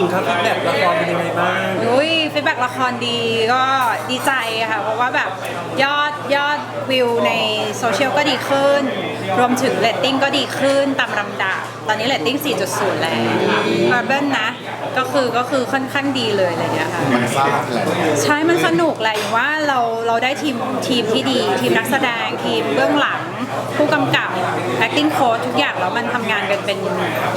ญิงครับฟีดแบ็กละครเป็นยังไงบ้างอุ้ยฟีดแบ็กละครดีก็ดีใจค่ะ เพราะว่าแบบยอดยอดวิวในโซเชียลก็ดีขึ้น รวมถึงเรตติ้งก็ดีขึ้นตามลำดับ ตอนนี้เรตติ้ง 4.0 แล้วมาเบิลนะ ก็คือก็คือค่อนข้างดีเลยอะไรอย่างเงี้ยค่ะ มันซ่าแหละใช่มันสนุกแหละอย่างว่าเราเราได้ทีมทีมที่ดี ทีมนักแสดงทีมเบื้องหลัง ผู้กำกับ acting coach ทุกอย่างแล้วมันทำงานกันเป็น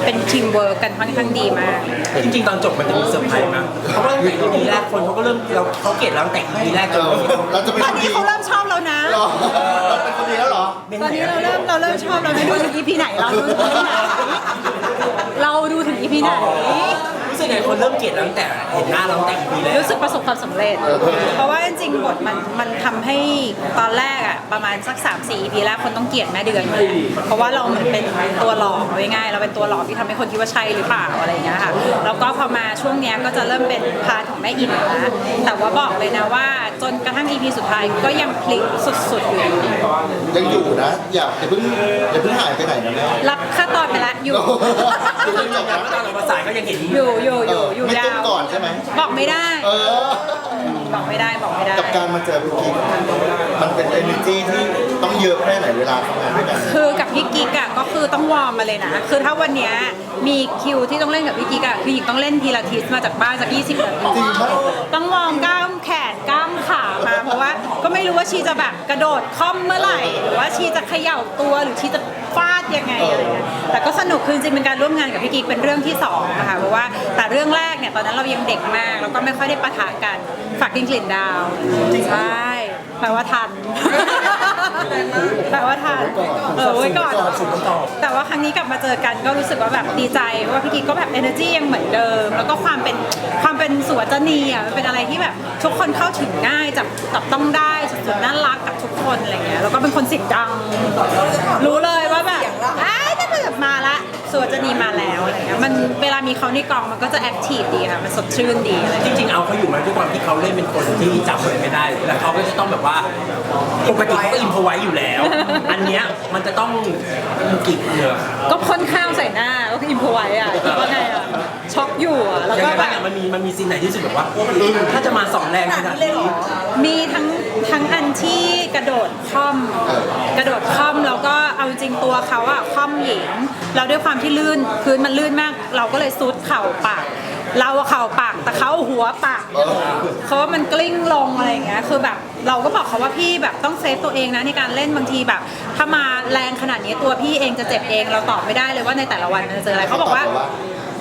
เป็นทีมเวิร์กกันค่อนข้างดีมาก จริงๆตอนจบมันจะมีเซอร์ไพรส์มั้ยเพราะว่าตั้งแต่ EP แรกคนเขาก็เริ่มเราเขาเกลียดเราตั้งแต่ EP แรกจเอนอเราจะเป็นตคอนนนี้ดีเขาเริ่มชอบเรานะ เหรอเราเป็นคนดีแล้วเหรอ ตอนนี้เราเริ่มเราเริ่มชอบเราไม่ดูถึง EP ไหนเราดูถึง EP ไหนเราดูถึง EP ไหน รู้สึกไงคนเริ่มเกลียดเราตั้งแต่เห็นหน้าเราตั้งแต่ EP แรกรู้สึกประสบความสำเร็จ เพราะว่าจริงๆบทมันมันทำให้ตอนแรกอะประมาณสัก3 4 EP แรกคนต้องเกลียดแม่เดือนอยู่แล้วเพราะว่าเรามันเป็นตัวหลอกเอาง่ายๆเราเป็นตัวหลอกที่ทำให้คนคิดว่าใช่หรือเปล่าอะไรอย่างเงี้ยค่ะ แล้วก็พอมาช่วงเนี้ยก็จะเริ่มเป็นพาร์ทของแม่อินนะแต่ว่าบอกเลยนะว่าจนกระทั่ง EP สุดท้ายก็ยังพลิกสุดๆอยู่ ยังอยู่นะ อย่าอย่าเพิ่งอย่าเพิ่งหายไปไหนนะแม่รับค่าตอนไปแล้วอยู่ คือยังอยู่นะตอนเรามาสายก็ยังเห็นอยู่อยู่อเอยู่ออยู่ไม่ยาต้องวก่อนใช่ไหมบอกไม่ได้ เออ บอกไม่ได้บอกไม่ได้ กับการมาเจอพี่กิ๊กมันเป็น energy ที่ต้องเยอะแค่ไหนเวลาทำงานด้วยกัน คือกับพี่กิ๊กอะก็คือต้องวอร์มมาเลยนะ คือถ้าวันเนี้ยมีคิวที่ต้องเล่นกับพี่กิ๊กอะคือหญิงต้องเล่นพีลาทิสมาจากบ้านจาก20นาทีจริงปะ ต้องวอร์มกล้ามแข รู้ว่าชีจะแบบกระโดดค่อมเมื่อไหร่ หรือว่าชีจะเขย่าตัวหรือชีจะฟาดยังไงอะไรเงี้ยแต่ก็สนุกคือจริงเป็นการร่วมงานกับพี่กิ๊กเป็นเรื่องที่สองนะคะเพราะว่าแต่เรื่องแรกเนี่ยตอนนั้นเรายังเด็กมากแล้วก็ไม่ค่อยได้ปะทะกันฝากกิ้งกลิ่นดาวใช่ แปลว่าทัน แปลว่าทัน เออไว้ก่อนสุดคำตอบแต่ว่าครั้งนี้กลับมาเจอกันก็รู้สึกว่าแบบดีใจเพราะว่าพี่กิ๊กก็แบบ energy ยังเหมือนเดิม แล้วก็ความเป็นความเป็นสุวรรณีอะมันเป็นอะไรที่แบบทุกคนเข้าถึงง่ายจับจับต้องได้สุดๆน่ารักกับทุกคนอะไรเงี้ยแล้วก็เป็นคนเสียงดัง รู้เลยว่าแบบอ้ายนั่นแบบมาละ สุวรรณีมาแล้วอะไรเงี้ยมันเวลามีเขาในกองมันก็จะแอคทีฟดีค่ะมันสดชื่นดีอะไรจเงี้ยริงๆ เอาเขาอยู่ไหมด้วยความที่เขาเล่นเป็นคนที่จับอะไรไม่ได้ แล้วเขาก็จะต้องแบบว่าปกติเขาก็อินพอไว้อยู่แล้ว อันเนี้ยมันจะต้องกิบเหนือก็พ่นข้าวใส่หน้าก็คืออิมพอไว้อะคิดว่าไงอะช็อกอยู่อะแล้วยังก็ไงแบบ้างบ อะมันมีมันมีซีนไหนที่รู้สึกแบบว่าถ้าจะมาสองแรงขนาดนี้มีทั้งทั้งอันที่กระโดดค่อม กระโดดค่อมแล้วก็ เอาจริงๆตัวเขาอะค่อมหญิงแล้วด้วยความที่ลื่นพื้นมันลื่นมาก เราก็เลยซุดเข่าปาก เราอะเข่าปากแต่เขาหัวปากเขาว่ามันกลิ้งลงอะไรอย่างเงี้ยคือแบบเราก็บอกเขาว่าพี่แบบต้องเซฟตัวเองนะในการเล่นบางทีแบบ ถ้ามาแรงขนาดนี้ตัวพี่เองจะเจ็บเองเราตอบไม่ได้เลยว่าในแต่ละวันมันจะเจออะไรเขาบอกว่า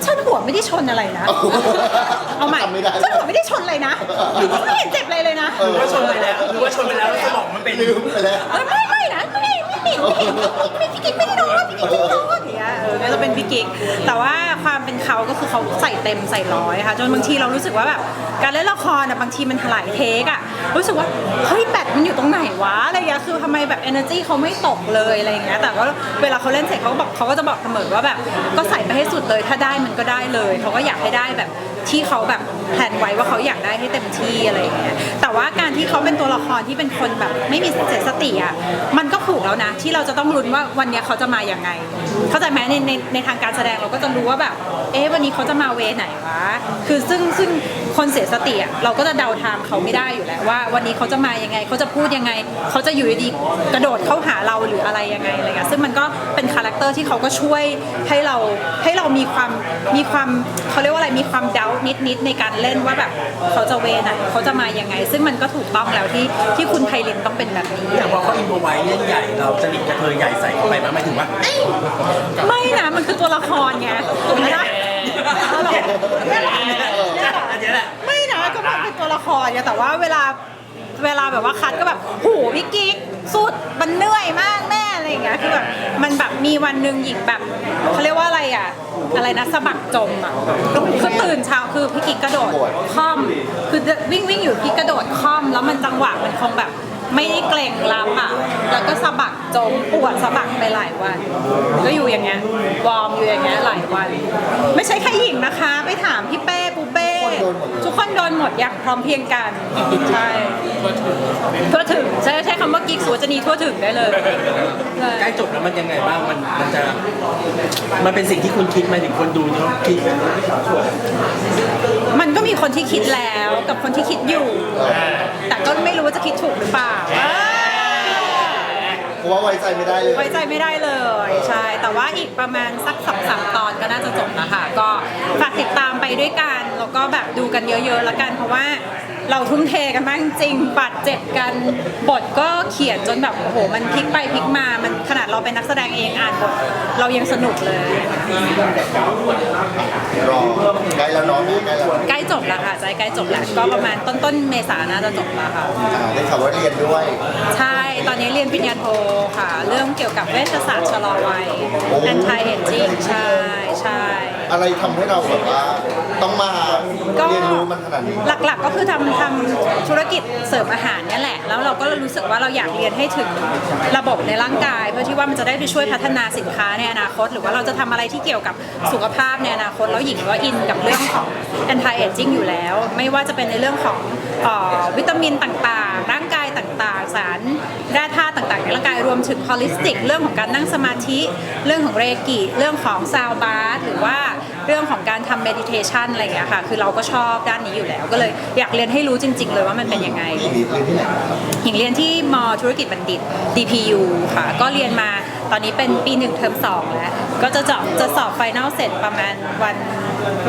ฉันหัวไม่ได้ชนอะไรนะ เอาใหม่จำไม่ได้ ฉันหัวไม่ได้ชนอะไรนะไม่เห็นเจ็บอะไรเลยนะ หรือว่าชนไปแล้วหรือว่าชนไปแล้วแล้วสมองมันเป็น ลืมไปแล้วเอ้ยไม่ไม่ พี่กิ๊กไม่ได้โดนพี่กิ๊กไม่ได้โดนอย่างเงี้ยเออก็จะเป็นพี่กิ๊กแต่ว่าความเป็นเขาก็คือเขาใส่เต็มใส่ร้อยค่ะจนบางทีเรารู้สึกว่าแบบการเล่นละครอะบางทีมันถลายเทคอะรู้สึกว่าเฮ้ยแบตมันอยู่ตรงไหนวะอะไรเงี้ยคือทำไมแบบ energy เขาไม่ตกเลยอะไรเงี้ยแต่ว่าเวลาเขาเล่นเสร็จเขาก็บอกเขาก็จะบอกเสมอว่าแบบก็ใส่ไปให้สุดเลยถ้าได้มันก็ได้เลยเขาก็อยากให้ได้แบบ ที่เขาแบบแผนไว้ว่าเขาอยากได้ให้เต็มที่อะไรอย่างเงี้ยแต่ว่าการที่เขาเป็นตัวละครที่เป็นคนแบบไม่มีเสีสติอะมันก็ถูกแล้วนะ ที่เราจะต้องรุ้นว่าวันเนี้ยเขาจะมาอย่างไง เข้าใจไหมในในในทางการแสดงเราก็จะรู้ว่าแบบ เอ๊ะวันนี้เขาจะมาเวไหนวะคือซึ่งซึ่ง คนเสียสติอะเราก็จะเดาทางเขาไม่ได้อยู่แล้วว่า วันนี้เขาจะมายังไงเขาจะพูดยังไง เขาจะอยู่ดีๆกระโดดเข้าหาเราหรืออะไรยังไงอะไรเงี้ยซึ่งมันก็เป็นคาแรคเตอร์ที่เขาก็ช่วยให้เราให้เรามีความมีความเขาเรียกว่าอะไรมีความเดานิดนิดๆในการเล่นว่าแบบเขาจะเวไหนเขาจะมายังไง ซึ่งมันก็ถูกต้องแล้วที่ที่คุณไพลินต้องเป็นแบบนี้อย่างพอเขาอินพอไว้เล่นใหญ่เราจะหลีกกระเทยใหญ่ใส่เข้าไปไหมหมายถึงว่าไม่นะมันคือตัวละครไงถูกไหมล่ะเอาหรอเนี่ยแหละเนี่ยแหละอันเนี้แหละไม่นะก็มันเป็นตัวละครไงแต่ว่าเวลาเวลาแบบว่าคัดก็แบบโหพี่กิ๊กสุดมันเหนื่อยมากแม่อะไรอย่างเงี้ยคือแบบมันแบบมีวันหนึ่งหญิงแบบเขาเรียกว่าอะไรอะ อะไรนะสะบักจมอะคือตื่นเช้าคือพี่กิ๊กกระโดดค่อม คือวิ่งวิ่งอยู่พี่กระโดดค่อม แล้วมันจังหวะมันคงแบบไม่ได้เกรงรับอะ แล้วก็สะบักจมปวดสะบักไปหลายวัน ก็อยู่อย่างเงี้ย วอร์มอยู่อย่างเงี้ยหลายวัน ไม่ใช่แค่หญิงนะคะ ไปถามพี่เป้ปูเป้ ทุกคนโดนหมดอย่างพร้อมเพรียงกันใช่ทั่วถึงใช้ใช้คำว่ากิ๊กสุวจนีทั่วถึงได้เลยใช่ใกล้จบแล้วมันยังไงบ้างมันมันจะมันเป็นสิ่งที่คุณคิดไหมถึงคนดูเขาคิดมันก็มีคนที่คิดแล้วกับคนที่คิดอยู่ แต่ก็ไม่รู้ว่าจะคิดถูกหรือเปล่าเพราะ ว่าไว้ใจไม่ได้เลย ไว้ใจไม่ได้เลย ใช่ แต่ว่าอีกประมาณสักสองสามตอนก็น่าจะจบนะคะก็ฝากติดตามไปด้วยกัน แล้วก็แบบดูกันเยอะๆแล้วกันเพราะว่าเราทุ่มเทกันมากจริงบาดเจ็บกันบทก็เขียนจนแบบโอ้โห มันพลิกไปพลิกมา มันขนาดเราเป็นนักแสดงเองอ่านบทเรายังสนุกเลยรอใกล้แล้วเน้องใกล้แล้วใกล้จบแล้วค่ะใจใกล้จบแล้วก็ประมาณต้นๆเมษาน่าจะจบแล้วค่ะอ่าได้ข่าวว่าเรียนด้วย ใช่ตอนนี้เรียนปริญญาโทค่ะ เรื่องเกี่ยวกับเวชศาสตร์ชะลอวัย anti aging ใช่ใช่ อะไรทำให้เราแบบว่า ต้องมาก็เรียนรู้มันขนาดนี้ หลักๆก็คือทำทำธุรกิจเสริมอาหารเนี่ยแหละ แล้วเราก็รู้สึกว่าเราอยากเรียนให้ถึงระบบในร่างกาย เพื่อที่ว่ามันจะได้ไปช่วยพัฒนาสินค้าในอนาคต หรือว่าเราจะทำอะไรที่เกี่ยวกับสุขภาพในอนาคตแล้วหญิงก็อินกับเรื่องของ anti aging อยู่แล้ว ไม่ว่าจะเป็นในเรื่องของเอ่อวิตามินต่างๆ ร่างกายต่างๆ สารแร่ธาตุต่างๆในร่างกายรวมถึง holistic เรื่องของการนั่งสมาธิ เรื่องของเรกิ เรื่องของซาวบาร์หรือว่า เรื่องของการทำ meditation อะไรอย่างเงี้ยค่ะ คือเราก็ชอบด้านนี้อยู่แล้ว ก็เลยอยากเรียนให้รู้จริง ๆ เลยว่ามันเป็นยังไงนี่มีเรียนที่ไหนครับหญิงเรียนที่มธุรกิจบัณฑิต DPU ค่ะ ก็เรียนมาตอนนี้เป็นปีหนึ่งเทอมสองแล้ว ก็จะจะจะสอบไฟนอลเสร็จประมาณวัน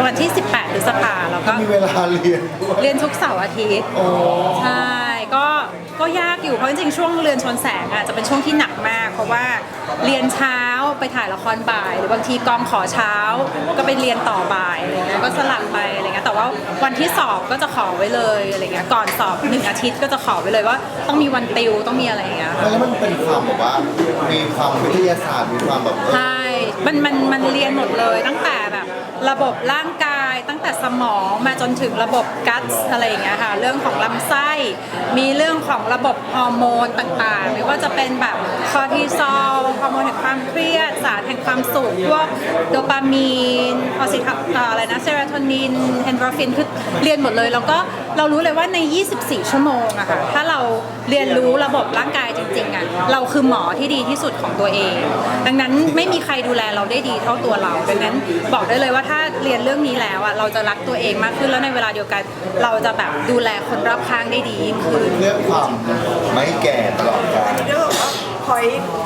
วันที่ 18พฤษภาแล้วก็ มีเวลาเรียนด้วยเรียนทุกเสาร์อาทิตย์ โอ้ ใช่ ก็ก็ยากอยู่เพราะจริงๆช่วงเรียนชนแสงอะจะเป็นช่วงที่หนักมาก เพราะว่าเรียนเช้าไปถ่ายละครบ่าย หรือบางทีกองขอเช้าก็ไปเรียนต่อบ่ายอะไรเงี้ยก็สลับไปอะไรเงี้ยแต่ว่าวันที่สอบก็จะขอไว้เลยอะไรเงี้ยก่อนสอบหนึ่งอาทิตย์ก็จะขอไว้เลยว่า ต้องมีวันติวต้องมีอะไรอย่างเงี้ยแล้วมันเป็นความแบบว่ามีความวิทยาศาสตร์มีความแบบเออใช่มันมันมันเรียนหมดเลยตั้งแต่แบบระบบร่างกาย ตั้งแต่สมองมาจนถึงระบบกัสอะไรอย่างเงี้ยค่ะ เรื่องของลำไส้ มีเรื่องของระบบฮอร์โมนต่างๆ ไม่ว่าจะเป็นแบบคอร์ติซอลฮอร์โมนแห่งความเครียด สารแห่งความสุขพวกโดปามีนออกซิทับอะไรนะเซโรโทนินเอนโดรฟินคือเรียนหมดเลย แล้วก็เรารู้เลยว่าใน 24 ชั่วโมงอะค่ะถ้าเราเรียนรู้ระบบร่างกายจริงๆอะเราคือหมอที่ดีที่สุดของตัวเอง ดังนั้นไม่มีใครดูแลเราได้ดีเท่าตัวเราดังนั้นบอกได้เลยว่าถ้า เรียนเรื่องนี้แล้วอะเราจะรักตัวเองมากขึ้นแล้วในเวลาเดียวกัน เราจะแบบดูแลคนรอบข้างได้ดียิ่งขึ้น เรื่องความไม่แก่ตลอดกาล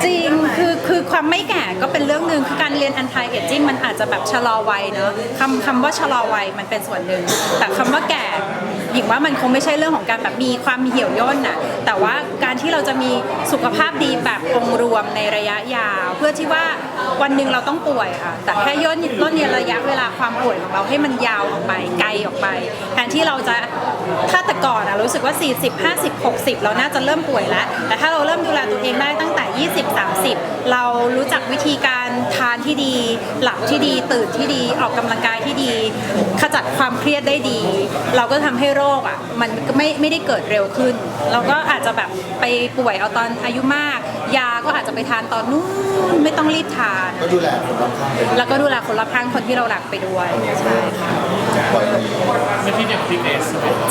จริง คือคือความไม่แก่ก็เป็นเรื่องหนึ่งคือการเรียน anti aging มันอาจจะแบบชะลอวัยเนอะคำคำว่าชะลอวัยมันเป็นส่วนหนึ่ง แต่คำว่าแก่หญิงว่ามันคงไม่ใช่เรื่องของการแบบมีความเหี่ยวย่นน่ะ แต่ว่า ที่เราจะมีสุขภาพดีแบบองค์รวมในระยะยาว เพื่อที่ว่าวันหนึ่งเราต้องป่วยค่ะแต่แค่ย่นย่นระยะเวลาความป่วยของเราให้มันยาวออกไปไกลออกไปแทนที่เราจะถ้าแต่ก่อนอะรู้สึกว่า 40 50 60 เราน่าจะเริ่มป่วยแล้ว แต่ถ้าเราเริ่มดูแลตัวเองได้ตั้งแต่ 20 30 เรารู้จักวิธีการ ทานที่ดี หลับที่ดี ตื่นที่ดี ออกกำลังกายที่ดี ขจัดความเครียดได้ดี เราก็ทำให้โรคอะมันก็ไม่ไม่ได้เกิดเร็วขึ้น เราก็อาจจะแบบไปป่วยเอาตอนอายุมาก ยาก็อาจจะไปทานตอนนู้นไม่ต้องรีบทาน ก็ดูแลคนรอบข้างไปแล้วก็ดูแลคนรอบข้างคนที่เรารักไปด้วยใช่ค่ะปล่อยมันไม่ที่เด็กที่เอส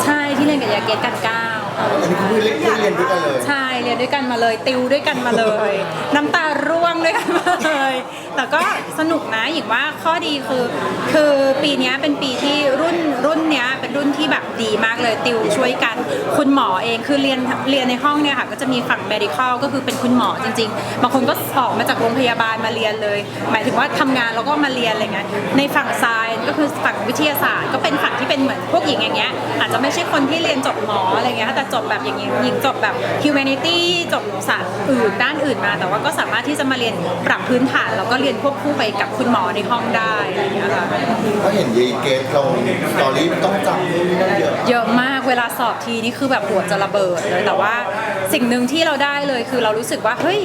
ใช่ที่เรียนกับยาเกตกันก้าวอันนี้คือเรียนเรียนด้วยกันเลยใช่ เรียนด้วยกันมาเลย ติวด้วยกันมาเลย น้ำตาร่วงด้วยกันมาเลย แต่ก็สนุกนะหญิงว่าข้อดีคือ คือปีเนี้ยเป็นปีที่รุ่นรุ่นเนี้ยเป็นรุ่นที่แบบดีมากเลยติวช่วยกัน คุณหมอเองคือเรียนเรียนในห้องเนี่ยค่ะก็จะมีฝั่ง medical ก็คือเป็นคุณหมอจริงๆบางคนก็ออกมาจากโรงพยาบาลมาเรียนเลย หมายถึงว่าทำงานแล้วก็มาเรียนอะไรเงี้ยในฝั่ง science ก็คือฝั่งวิทยาศาสตร์ ก็เป็นฝั่งที่เป็นเหมือนพวกหญิงอย่างเงี้ยอาจจะไม่ใช่คนที่เรียนจบหมออะไรเงี้ยแต่จบแบบอย่างนี้ยหญิงจบแบบ humanity จบศาสตร์อื่นด้านอื่นมา แต่ว่าก็สามารถที่จะมาเรียนปรับพื้นฐาน แล้วก็เรียนควบคู่ไปกับคุณหมอในห้องได้อะไรเงี้ยค่ะก็เห็นยีเกตลงสตอรี่ต้องจำนู่นนี่นั่นเยอะเยอะมากเวลาสอบทีนี่คือแบบหัวจะระเบิดเลยแต่ว่า สิ่งหนึ่งที่เราได้เลยคือเรารู้สึกว่าเฮ้ย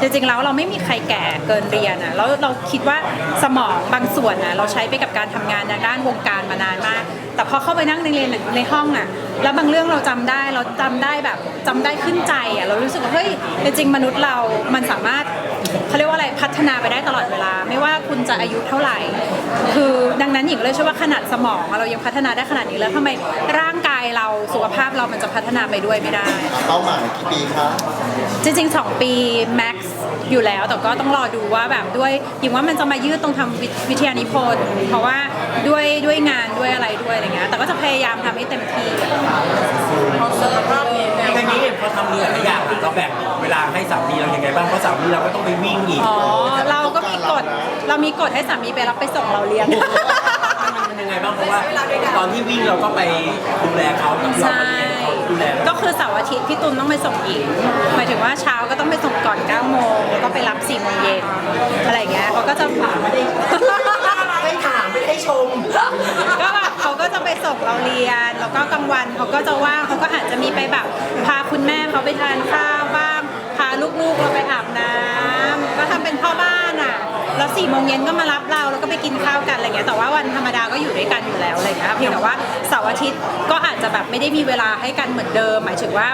จริงๆแล้วเราไม่มีใครแก่เกินเรียนอะแล้วเราคิดว่าสมองบางส่วนอะเราใช้ไปกับการทำงานในด้านวงการมานานมาก แต่พอเข้าไปนั่งในเรียนในห้องอะแล้วบางเรื่องเราจำได้เราจำได้แบบจำได้ขึ้นใจอะเรารู้สึกว่าเฮ้ยจริงๆมนุษย์เรามันสามารถเขาเรียกว่าอะไรพัฒนาไปได้ตลอดเวลา ไม่ว่าคุณจะอายุเท่าไหร่ คือดังนั้นหญิงเลยเชื่อว่าขนาดสมองอะเรายังพัฒนาได้ขนาดนี้แล้วทำไมร่างกายเราสุขภาพเรามันจะพัฒนาไปด้วยไม่ได้ เป้าหมายกี่ปีคะจริงๆ 2 ปีแม็กซ์ อยู่แล้ว แต่ก็ต้องรอดูว่าแบบด้วยหญิงว่ามันจะมายืดตรงทำวิวิทยานิพนธ์เพราะว่าด้วยด้วยงานด้วยอะไรด้วยอะไรเงี้ยแต่ก็จะพยายามทำให้เต็มที่ในนี้พอทำมีหลายอย่างอะเราแบ่งเวลาให้สามีเรายังไงบ้างเพราะสามีเราก็ต้องไปวิ่งอีกอ๋อ เราก็มีกฎเรามีกฎให้สามีไปรับไปส่งเราเรียน มันยังไงบ้างเพราะว่าตอนที่วิ่งเราก็ไปดูแลเขากับเราใช่ ไปเรียนเขาดูแล ก็คือเสาร์อาทิตย์พี่ตุลต้องไปส่งหญิงหมายถึงว่าเช้าก็ต้องไปส่งก่อน9โมงแล้วก็ไปรับ4โมงเย็นอะไรอย่างเงี้ยเขาก็จะไม่ถามไม่ให้ชม ก็แบบเขาก็จะไปส่งเราเรียน แล้วก็กลางวันเขาก็จะว่างเขาก็อาจจะมีไปแบบพาคุณแม่เขาไปทานข้าวบ้างพาลูกๆเราไปอาบน้ำก็ทำเป็นพ่อบ้านอะ แล้ว สี่โมงเย็นก็มารับเราแล้วก็ไปกินข้าวกันอะไรเงี้ยแต่ว่าวันธรรมดาก็อยู่ด้วยกันอยู่แล้วอะไรเงี้ยเพียงแต่ว่าเสาร์อาทิตย์ก็อาจจะแบบไม่ได้มีเวลาให้กันเหมือนเดิม หมายถึงว่า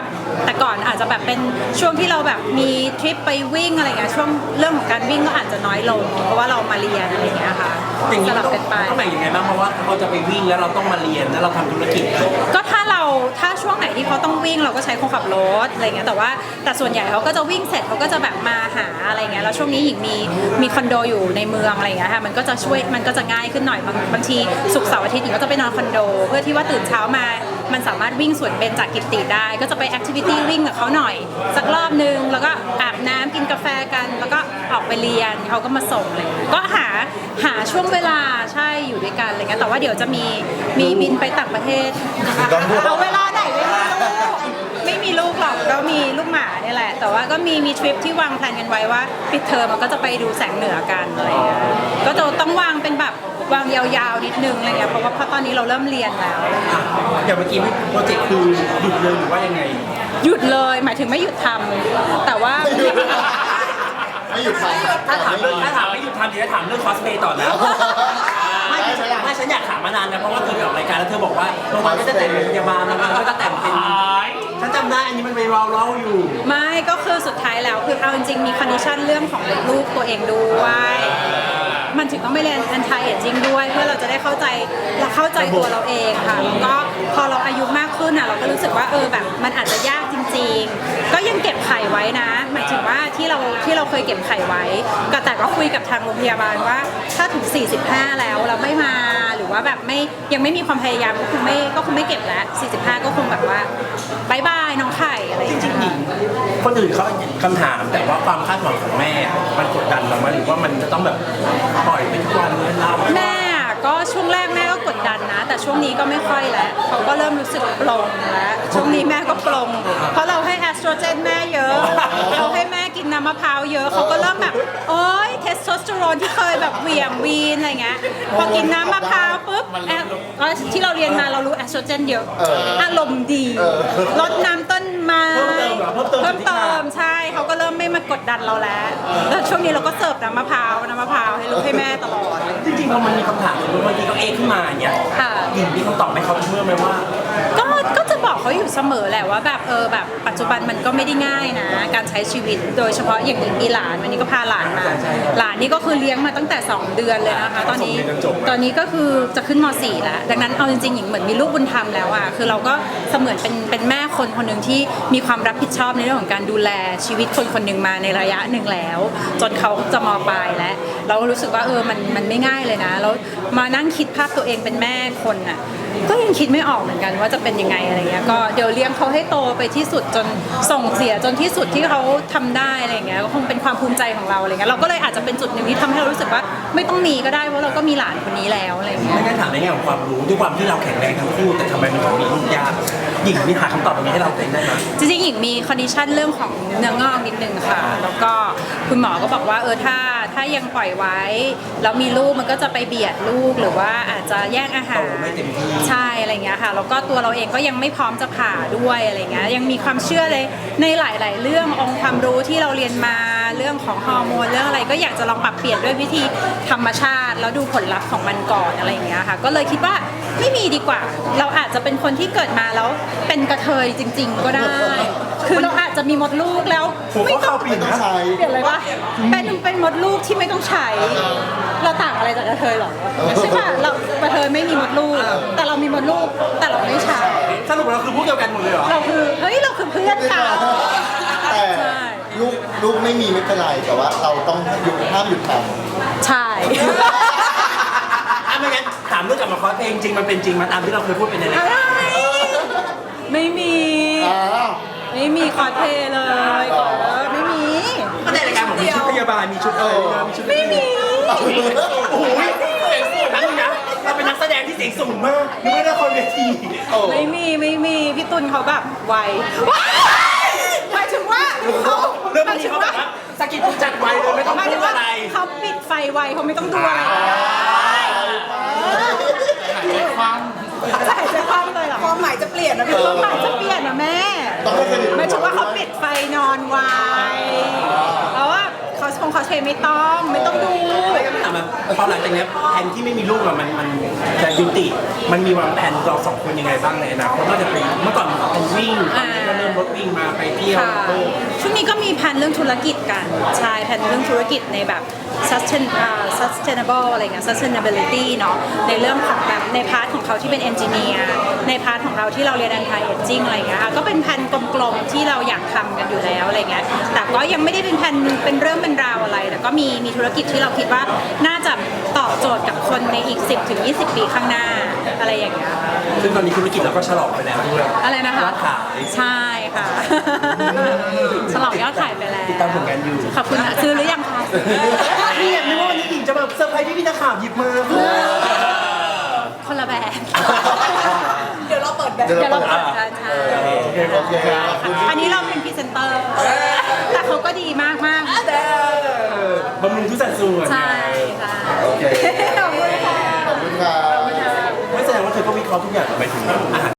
แต่ก่อนอาจจะแบบเป็นช่วงที่เราแบบมีทริปไปวิ่งอะไรเงี้ยช่วงเรื่องของการวิ่งก็อาจจะน้อยลง เพราะว่าเรามาเรียนอะไรเงี้ยค่ะอย่างสนี้ลับต้องกันไปต้องแบ่งยังไงบ้างเพราะว่าเขาจะไปวิ่งแล้วเราต้องมาเรียนแล้วเราทำธุรกิจก็ถ้าเราถ้าช่วงไหนที่เขาต้องวิ่งเราก็ใช้คนขับรถอะไรเงี้ยแต่ว่าแต่ส่วนใหญ่เขาก็จะวิ่งเสร็จเขาก็จะแบบมาหาอะไรเงี้ยแล้วช่วงนี้หญิงมีมีคอนโดอยู่ในเมืองอะไรเงี้ยค่ะมันก็จะช่วยมันก็จะง่ายขึ้นหน่อยบางบางทีศุกร์เสาร์อาทิตย์หญิงก็จะไปนอนคอนโด เพื่อที่ว่าตื่นเช้ามา มันสามารถวิ่งสวนเบญจากกิตติได้ ก็จะไปแอคทิวิตี้วิ่งกับเขาหน่อย สักรอบนึงแล้วก็อาบน้ำกินกาแฟกัน แล้วก็ออกไปเรียนเขาก็มาส่งอะไรเลยก็หาหาช่วงเวลาใช่อยู่ด้วยกันอะไรเงี้ยแต่ว่าเดี๋ยวจะมีมีบินไปต่างประเทศเอาเวลาไหนไม่มีลูกไม่มีลู กหรอกก็มีลูกหมาเนี่ยแหละ แต่ว่าก็มีมีทริปที่วางแผนกันไว้ว่าปิดเทอมมันก็จะไปดูแสงเหนือกันอะไรเงี้ยก็จะต้องวางเป็นแบบวางยาวๆนิดนึงอะไรเงี้ยเพราะว่าเพราะตอนนี้เราเริ่มเรียนแล้ว อย่างเมื่อกี้โปรเจกต์คือหยุดเลยหรือว่ายังไง หยุดเลยหมายถึงไม่หยุดทำแต่ว่า ไม่หยุดทำถ้าถามเรื่องถ้าถามไม่หยุดทำเดี๋ยวจะถามเรื่องคอสเพย์ต่อนะไม่ได้ใช่ไหมไม่ฉันอยากถามมานานนะเพราะว่าเธอไปออกรายการแล้วเธอบอกว่าบางวันก็จะแต่งเป็นพยาบาลบางวันก็จะแต่งเป็นฉันจำได้อันนี้มันไป เราเล่าอยู่ ไม่ก็คือสุดท้ายแล้วคือเอาจริงๆมีคอนดิชันเรื่องของลูกตัวเองด้วยมันถึงต้องไปเรียน anti aging ด้วยเพื่อเราจะได้เข้าใจเราเข้าใจตัวเราเองค่ะแล้วก็พอเราอายุมากขึ้นอะเราก็รู้สึกว่าเออแบบมันอาจจะยากจริง ๆ ก็ยังเก็บไข่ไว้นะ หมายถึงว่าที่เราที่เราเคยเก็บไข่ไว้ก็แต่ก็คุยกับทางโรงพยาบาลว่า ถ้าถึง 45 แล้วเราไม่มาหรือว่าแบบไม่ยังไม่มีความพยายามก็คงไม่ก็คงไม่เก็บแล้ว45 ก็คงแบบว่าบายบายน้องไข่ คนอื่นเขาคำถามแต่ว่าความคาดหวังของแม่ มันกดดันเราไหมหรือว่ามันจะต้องแบบปล่อยไปทุกวันเลยเราแม่อะก็ช่วงแรกแม่ก็กดดันนะ แต่ช่วงนี้ก็ไม่ค่อยแล้วเขาก็เริ่มรู้สึกปลงแล้วช่วงนี้แม่ก็ปลงเพราะเราให้แอสโตรเจนแม่เยอะเราให้แม่กิ นน้ำมะพร้าวเยอะเขาก็เริ่มแบบโอ๊ยเทสโทสเตอโรนที่เคยแบบเหวี่ยงวีนอะไรเงี้ยพอกินน้ำมะพร้าวปุ๊บแอสก็ที่เราเรียนมาเรารู้แอสโตรเจนเยอะอารมณ์ดีลดน้ำต้นไม้เพิ่มเติมเหรอเพิ่มเติมเพิ่มสิ่งที่เติขาดมใช่เขาก็เริ่มไม่มากดดันเราแล้วแล้วช่วงนี้เราก็เสิร์ฟน้ำมะพร้าวน้ำมะพร้าวให้ลูกให้แม่ตลอด จริงๆพอมันมีคำถามบางทีก็เอะขึ้นมาอย่างเงี้ยค่ะ หญิงมีคำตอบไหมเขาเมื่อไหมว่า ก็ก็จะบอก เขาอยู่เสมอแหละว่าแบบเออแบบปัจจุบันมันก็ไม่ได้ง่ายนะ การใช้ชีวิตโดยเฉพาะอย่างหญิงมีหลานวันนี้ก็พาหลานมา หลานนี่ก็คือเลี้ยงมาตั้งแต่ 2 เดือนเลยนะคะ ตอนนี้ส่งเรียนจนจบอะตอนนี้ก็คือจะขึ้นม .4 แล้วดังนั้นเอาจริงๆหญิงเหมือนมีลูกบุญธรรมแล้วอะคือเราก็เสมือนเป็นเป็นแม่คนคนหนึ่งที่มีความรับผิดชอบในเรื่องของการดูแลชีวิตคนคนหนึ่งมาในระยะหนึ่งแล้ว จนเขาจะมปลายแล้ว เราก็รู้สึกว่าเออมันมันไม่ง่ายเลยนะแล้วมานั่งคิดภาพตัวเองเป็นแม่คนอะ ก็ยังคิดไม่ออกเหมือนกันว่าจะเป็นยังไงอะไรเงี้ยก็เดี๋ยวเลี้ยงเขาให้โตไปที่สุดจนส่งเสียจนที่สุดที่เขาทำได้อะไรเงี้ยก็คงเป็นความภูมิใจของเราอะไรเงี้ยเราก็เลยอาจจะเป็นจุดหนึ่งที่ทำให้เรารู้สึกว่า ไม่ต้องมีก็ได้เพราะเราก็มีหลานคนนี้แล้วอะไรเงี้ย ไม่งั้นถามในแง่ของความรู้ด้วยความที่เราแข็งแรงทั้งคู่แต่ทำไมมันถึงมีลูกยากหญิงมีหาคำตอบตรงนี้ให้เราเองได้ไหมจริงๆหญิงมีคอนดิชันเรื่องของเนื้องอกนิดนึงค่ะ แล้วก็คุณหมอก็บอกว่าเออถ้า ถ้ายังปล่อยไว้แล้วมีลูกมันก็จะไปเบียดลูกหรือว่าอาจจะแย่งอาหารโตไม่เต็มที่ ใช่อะไรเงี้ยค่ะแล้วก็ตัวเราเองก็ยังไม่พร้อมจะผ่าด้วยอะไรเงี้ยยังมีความเชื่อเลยในหลาย ๆ เรื่ององค์ความรู้ที่เราเรียนมา เรื่องของฮอร์โมนเรื่องอะไรก็อยากจะลองปรับเปลี่ยนด้วยวิธีธรรมชาติ แล้วดูผลลัพธ์ของมันก่อนอะไรอย่างเงี้ยค่ะก็เลยคิดว่าไม่มีดีกว่า เราอาจจะเป็นคนที่เกิดมาแล้วเป็นกระเทยจริง ๆ ก็ได้ คือเราอาจจะมีมดลูกแล้วผมก็เข้าเปลี่ยนต้องนะใช้เปลี่ยนเลยว่าเป็นเป็นมดลูกที่ไม่ต้องใช้ เราต่างอะไรจากกระเทยหรอใช่ป่ะเรากระเทยไม่มีมดลูก แต่เรามีมดลูกแต่เราไม่ใช้สรุปเราคือพวกเดียวกันหมดเลยเหรอเราคือเฮ้ยเราคือเพื่อนกันแต่ใช่ ลูกลูกไม่มีไม่เป็นไรแต่ว่า เราต้องหยุดห้ามหยุดทใช่ อะไม่งั้นถามเรื่องกลับมาคอสเพลงจริงมันเป็นจริงมาตามที่เราเคยพูดเป็นในรายอะการไรไม่มีำอ้าวไม่มีคอสเพลย์เลยขอไม่มี ก็ในรายการผมมีชุดพยาบาลมีชุดอะไรมีชุดไม่มี โอ้โหเสียงสูงนั่นนะเราเป็นนักแสดงที่เสียงสูงมากนึกว่าละครเวทีโอ้ไม่มีไม่มี พี่ตุลเขาแบบไวว้ายหมายถึงว่า เขาเรื่องหมายนี้ถึงเขาแบว่าบว่าสกิดจัดไว้เลยไม่ต้องหมายพูถึดงว่าอะไรเขาปิดไฟไวเขาไม่ต้องดูอะไรจะหายใจคว่ำเลยเหรอความหมายจะเปลี่ยนนะพี่ความหมายจะเปลี่ยนนะแม่ต้องให้สนิทหมายถึงว่าเขาปิดไฟนอนไวแล้วว่าเขา คงเขาเชไม่ต้องไม่ต้องดู ไม่ก็ไม่ถามแบบพอหลังจากเนี้ยแผนที่ไม่มีลูกอะมันมันจะยุติ มันมีวางแผนเราสองคนยังไงบ้างในอนาคตนอกจากเป็นเมื่อก่อนเป็นวิ่งตอนนี้ก็เริ่มลดวิ่งมาไปเที่ยวค่ะช่วงนี้ก็มีแผนเรื่องธุรกิจกัน ใช่แผนเรื่องธุรกิจในแบบ sustain sustainable อะไรเงี้ย sustainability เนาะในเรื่องของแบบในพาร์ทของเขาที่เป็น engineer ในพาร์ทของเราที่เราเรียน anti aging อะไรเงี้ยค่ะก็เป็นแผนกลมๆที่เราอยากทำกันอยู่แล้วอะไรเงี้ยแต่ก็ยังไม่ได้เป็นแผนเป็นเรื่องเป็นราวอะไร แต่ก็มีมีธุรกิจที่เราคิดว่าน่าจะตอบโจทย์กับคนในอีก 10ถึง20 ปีข้างหน้า อะไรอย่างเงี้ยค่ะซึ่งตอนนี้ธุรกิจเราก็ฉลองไปแล้วด้วยอะไรนะคะ ยอดขาย ใช่ค่ะ ฉลองยอดขายไปแล้วติดตามผลงานอยู่ ขอบคุณค่ะซื้อหรือยังคะนี่นึกว่าวันนี้หญิงจะแบบเซอร์ไพรส์พี่พี่นักข่าวหยิบมาคนละแบบ เดี๋ยวเราเปิดแบบ เดี๋ยวเดี๋ยวเราเราเปิดเปิดกันใช่โอเคโอเคขอบคุณอันนี้เราเป็นพรีเซนเตอร์ แต่เขาก็ดีมากมากบำรุงทุกสัดส่วนๆใช่ใช่ โอเค ขอบคุณค่ะ ขอบคุณครับไม่แส ดงว่าเธอก็วิเคราะห์ทุกอย่างไปถึงอาหาร